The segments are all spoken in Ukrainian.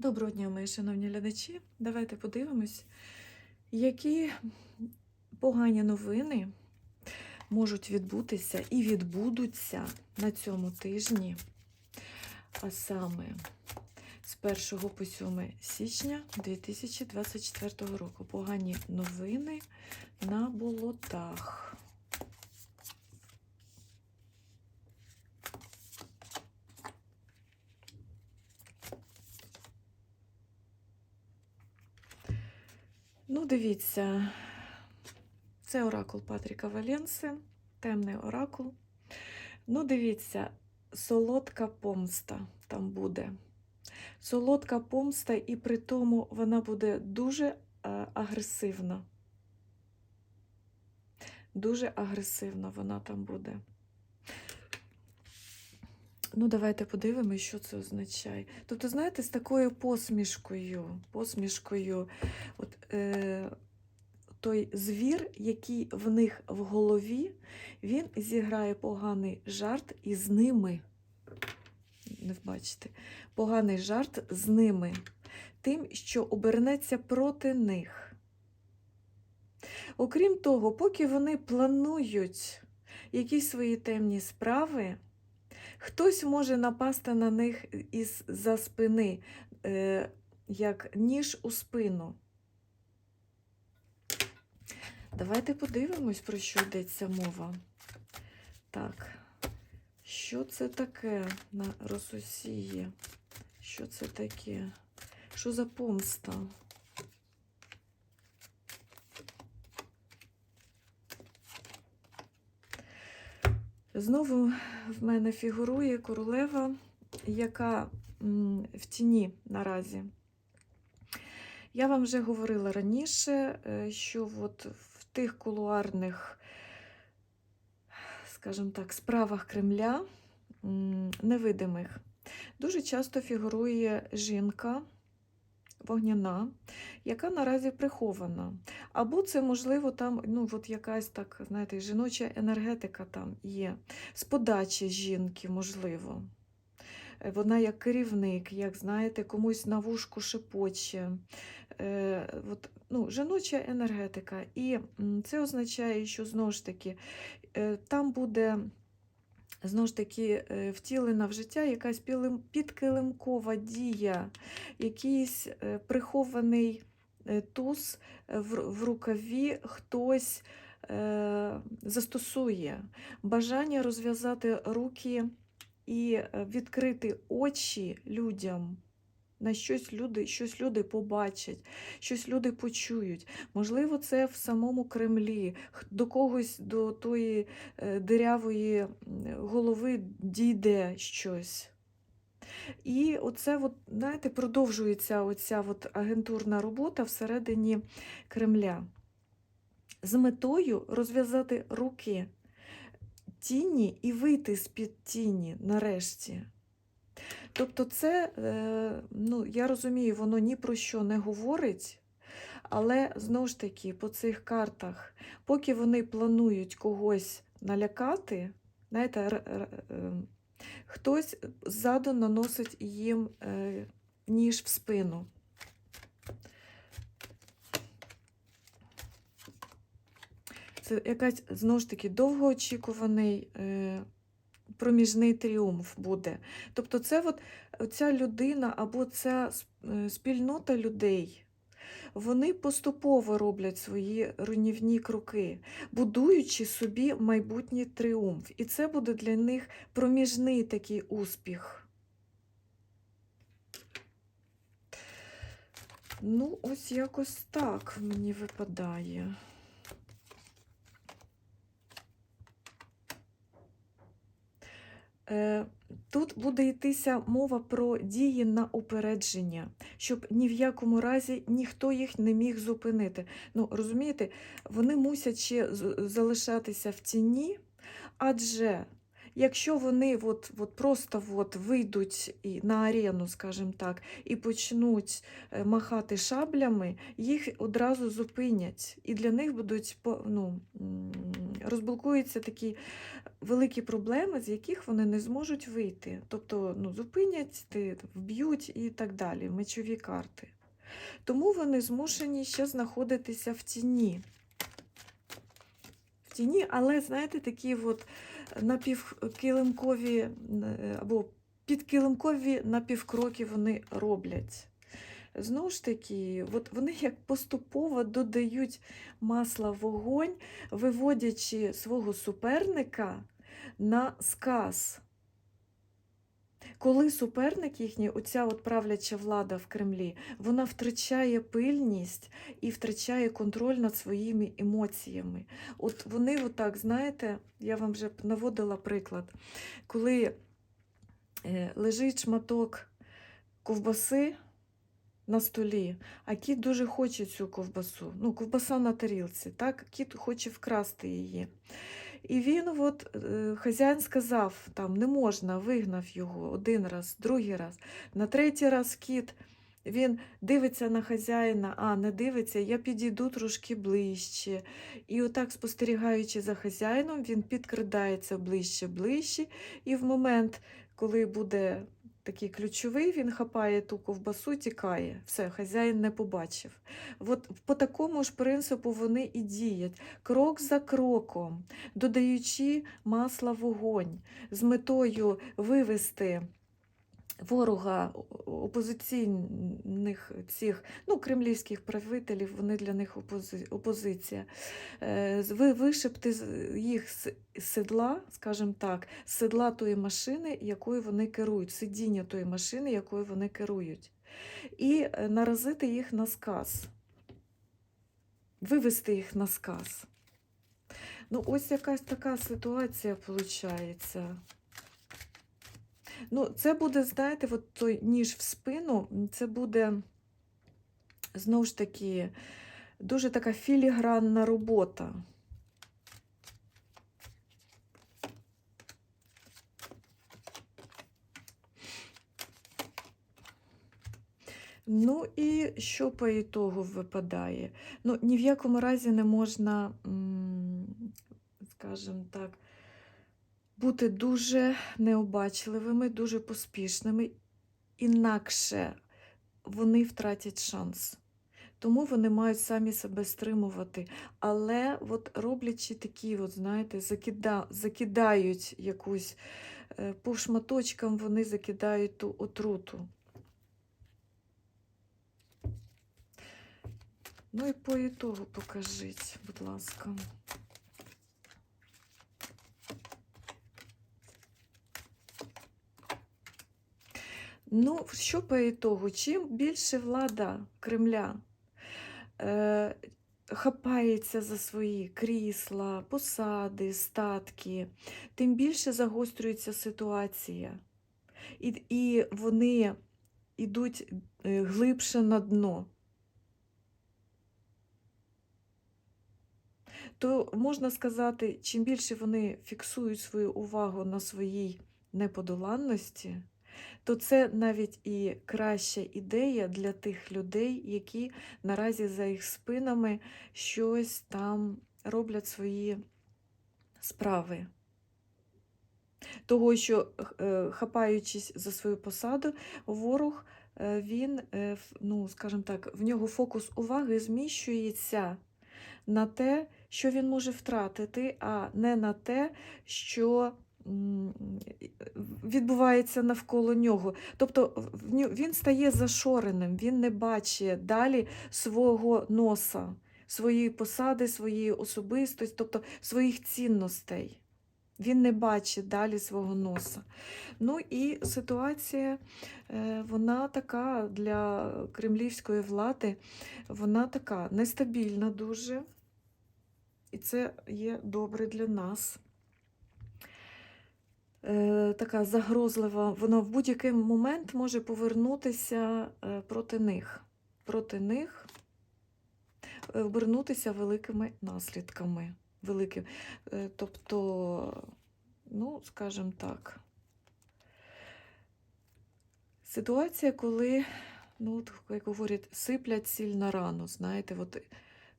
Доброго дня, мої шановні глядачі. Давайте подивимось, які погані новини можуть відбутися і відбудуться на цьому тижні, а саме з 1 по 7 січня 2024 року. Погані новини на болотах. Ну, дивіться, це оракул Патріка Валенси, темний оракул. Ну, дивіться, солодка помста там буде. Солодка помста, і при тому вона буде дуже е, агресивна. Дуже агресивна вона там буде. Ну, давайте подивимося, що це означає. Тобто, знаєте, з такою посмішкою, посмішкою, от, е, той звір, який в них в голові, він зіграє поганий жарт із ними. Не бачите, поганий жарт з ними, тим, що обернеться проти них. Окрім того, поки вони планують якісь свої темні справи, Хтось може напасти на них із за спини, е, як ніж у спину. Давайте подивимось, про що йдеться мова. Так, що це таке на Рососії? Що це таке? Що за помста? Знову в мене фігурує королева, яка в тіні наразі. Я вам вже говорила раніше, е, що от в тих кулуарних, скажімо так, справах Кремля невидимих дуже часто фігурує жінка вогняна, яка наразі прихована. Або це, можливо, там ну, от якась так, знаєте, жіноча енергетика там є, з подачі жінки, можливо. Е, Вона як керівник, як знаєте, комусь на вушку шепоче. Е, от, ну, Жіноча енергетика. І це означає, що знову ж таки е, там буде знову ж таки е, втілена в життя якась підкилимкова дія, якийсь е, прихований е, туз в, рукаві хтось застосує. Бажання розв'язати руки і відкрити очі людям. На щось люди, щось люди побачать, щось люди почують. Можливо, це в самому Кремлі, до когось, до тої е, дирявої голови дійде щось. І оце, от, знаєте, продовжується оця от агентурна робота всередині Кремля з метою розв'язати руки тіні і вийти з-під тіні нарешті. Тобто, це, е, ну, я розумію, воно ні про що не говорить, але знову ж таки, по цих картах, поки вони планують когось налякати, знаєте, е, хтось ззаду наносить їм е, ніж в спину. Це якась знову ж таки довгоочікуваний проміжний тріумф буде. Тобто, це от ця людина або ця е, спільнота людей. Вони поступово роблять свої руйнівні кроки, будуючи собі майбутній тріумф. І це буде для них проміжний такий успіх. Ну, ось якось так мені випадає. Тут буде йтися мова про дії на упередження, щоб ні в якому разі ніхто їх не міг зупинити. Ну, розумієте, вони мусять ще залишатися в тіні, адже якщо вони от, от просто от вийдуть на арену, скажімо так, і почнуть е, махати шаблями, їх одразу зупинять. І для них будуть ну, розблокуються такі великі проблеми, з яких вони не зможуть вийти. Тобто ну, зупинять, вб'ють і так далі, мечові карти. Тому вони змушені ще знаходитися в тіні. В тіні, але, знаєте, такі от напівкилимкові або підкилимкові напівкроки вони роблять. Знову ж таки, от вони як поступово додають масла в вогонь, виводячи свого суперника на сказ. Коли суперник їхній, оця от правляча влада в Кремлі, вона втрачає пильність і втрачає контроль над своїми емоціями. От вони, отак, знаєте, я вам вже наводила приклад, коли е, лежить шматок ковбаси на столі, а кіт дуже хоче цю ковбасу. Ну, ковбаса на тарілці, так? Кіт хоче вкрасти її. І він, от, е, хазяїн сказав, там не можна, вигнав його один раз, другий раз. На третій раз кіт він дивиться на хазяїна, а не дивиться, я підійду трошки ближче. І отак, спостерігаючи за хазяїном, він підкрадається ближче, ближче. І в момент, коли буде такий ключовий, він хапає ту ковбасу, тікає. Все, хазяїн не побачив. От по такому ж принципу вони і діють, крок за кроком, додаючи масла вогонь, з метою вивести ворога опозиційних цих, ну, кремлівських правителів, вони для них опози, опозиція, е, ви вишибти їх з седла, скажімо так, седла тої машини, якою вони керують, сидіння тої машини, якою вони керують, і е, наразити їх на сказ, вивести їх на сказ. Ну, ось якась така ситуація виходить. Ну, це буде, знаєте, от той ніж в спину, це буде знову ж таки дуже така філігранна робота. Ну і що по ітогу випадає? Ну, ні в якому разі не можна, скажімо так, бути дуже необачливими, дуже поспішними, інакше вони втратять шанс. Тому вони мають самі себе стримувати. Але от роблячи такі, от, знаєте, закида, закидають якусь е, по шматочкам, вони закидають ту отруту. Ну і по ітогу покажіть, будь ласка. Ну, що по ітогу? Чим більше влада Кремля е, хапається за свої крісла, посади, статки, тим більше загострюється ситуація. І, і вони йдуть е, глибше на дно. То можна сказати, чим більше вони фіксують свою увагу на своїй неподоланності, то це навіть і краща ідея для тих людей, які наразі за їх спинами щось там роблять свої справи. Того, що, е, хапаючись за свою посаду, ворог, е, він, е, ну, скажімо так, в нього фокус уваги зміщується на те, що він може втратити, а не на те, що відбувається навколо нього. Тобто він стає зашореним, він не бачить далі свого носа, своєї посади, своєї особистості, тобто своїх цінностей. Він не бачить далі свого носа. Ну і ситуація, е, вона така для кремлівської влади, вона така нестабільна дуже. І це є добре для нас. Така загрозлива, вона в будь-який момент може повернутися е, проти них. Проти них е, обернутися великими наслідками. Великим. Е, Тобто ну, скажімо так, ситуація, коли, ну, як говорять, сиплять сіль на рану, знаєте, от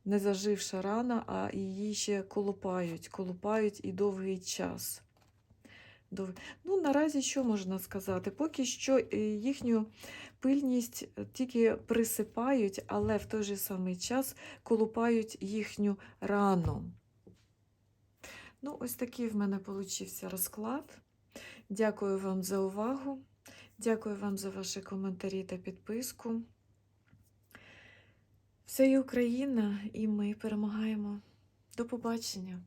не заживша рана, а її ще колупають, колупають і довгий час. Ну, наразі що можна сказати? Поки що е, їхню пильність е, тільки присипають, але в той же самий час колупають їхню рану. Ну, ось такий в мене получився розклад. Дякую вам за увагу. Дякую вам за ваші коментарі та підписку. Все є Україна, і ми перемагаємо. До побачення!